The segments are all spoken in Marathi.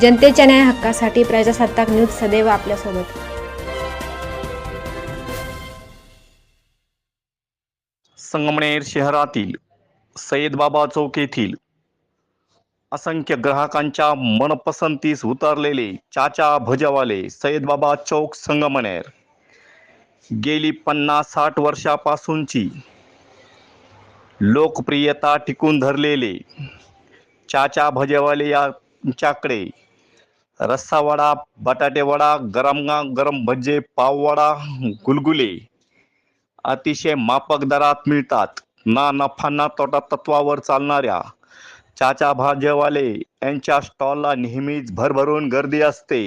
जनतेच्या न्याय हक्कासाठी प्रजासत्ताक न्यूज सदैव आपल्यासोबत. संगमनेर शहरातील सय्यदबाबा चौक येथील असंख्य ग्राहकांच्या मनपसंतीस उतरलेले चाचा भजवाले सय्यदबाबा चौक संगमनेर. गेली पन्नास साठ वर्षापासूनची लोकप्रियता टिकून धरलेले चाचा भजेवाले यांच्याकडे रस्सा वडा बटाटे वडा गरम गरम भजे पाववडा गुलगुले. अतिशय मापक दरात मिळतात. ना नफा ना तोटा तत्वावर चालणाऱ्या चाचा भाज्यवाले यांच्या स्टॉलला नेहमीच भरभरून गर्दी असते.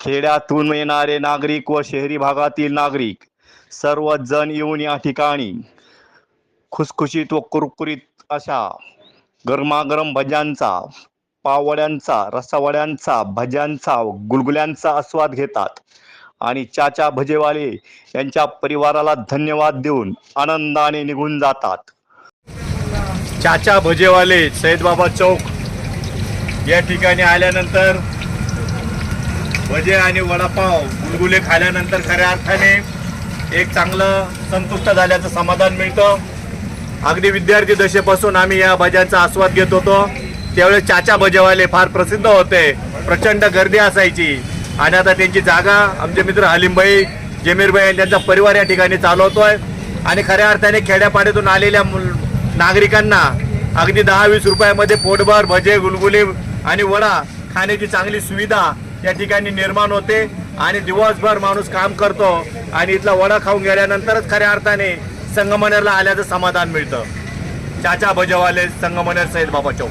खेड्यातून येणारे नागरिक व शहरी भागातील नागरिक सर्वजण येऊन या ठिकाणी खुसखुशीत व कुरकुरीत अशा गरमागरम भज्यांचा पावड्यांचा रसावड्यांचा भज्यांचा गुलगुल्यांचा आस्वाद घेतात. आणि चाचा भजेवाले यांच्या परिवाराला धन्यवाद देऊन आनंदाने निघून जातात. चाचा भजेवाले सैदबाबा चौक. या ठिकाणी आल्यानंतर भजे आणि वडापाव गुलगुले खाल्यानंतर खऱ्या अर्थाने एक चांगलं संतुष्ट झाल्याचं समाधान मिळतं. अगदी विद्यार्थी दशेपासून आम्ही या भज्यांचा आस्वाद घेत होतो. त्यावेळेस चाचा भजेवाले फार प्रसिद्ध होते. प्रचंड गर्दी असायची. आणि आता त्यांची जागा आमचे मित्र हलीमभाई जमीरबाई आणि त्यांचा परिवार या ठिकाणी चालवतोय. आणि खऱ्या अर्थाने खेड्यापाड्यातून आलेल्या नागरिकांना अगदी दहा वीस रुपयामध्ये पोटभर भजे गुलगुले आणि वडा खाण्याची चांगली सुविधा या ठिकाणी निर्माण होते. आणि दिवसभर माणूस काम करतो आणि इथला वडा खाऊन गेल्यानंतरच खऱ्या अर्थाने संगमनेरला आल्याचं समाधान मिळतं. चाचा भजवाले संगमनेर सैद बाबा चौक.